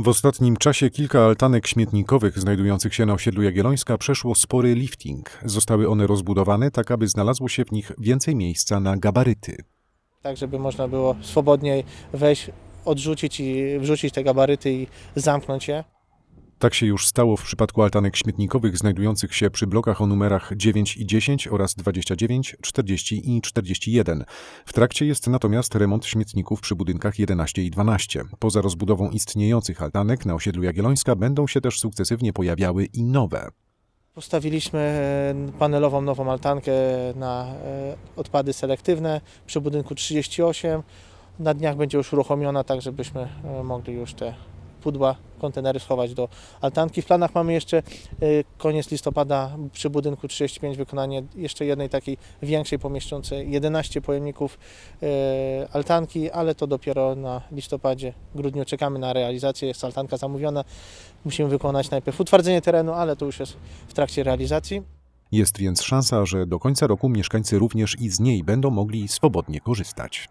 W ostatnim czasie kilka altanek śmietnikowych znajdujących się na osiedlu Jagiellońska przeszło spory lifting. Zostały one rozbudowane tak, aby znalazło się w nich więcej miejsca na gabaryty. tak żeby można było swobodniej wejść, odrzucić i wrzucić te gabaryty i zamknąć je. Tak się już stało w przypadku altanek śmietnikowych znajdujących się przy blokach o numerach 9 i 10 oraz 29, 40 i 41. W trakcie jest natomiast remont śmietników przy budynkach 11 i 12. Poza rozbudową istniejących altanek na osiedlu Jagiellońska będą się też sukcesywnie pojawiały i nowe. Postawiliśmy e, panelową nową altankę na e, odpady selektywne przy budynku 38. Na dniach będzie już uruchomiona, tak żebyśmy e, mogli już te pudła, kontenery schować do altanki. W planach mamy jeszcze e, koniec listopada przy budynku 35 wykonanie jeszcze jednej takiej większej, pomieszczącej 11 pojemników e, altanki, ale to dopiero na listopadzie, grudniu czekamy na realizację. Jest altanka zamówiona. Musimy wykonać najpierw utwardzenie terenu, ale to już jest w trakcie realizacji. Jest więc szansa, że do końca roku mieszkańcy również i z niej będą mogli swobodnie korzystać.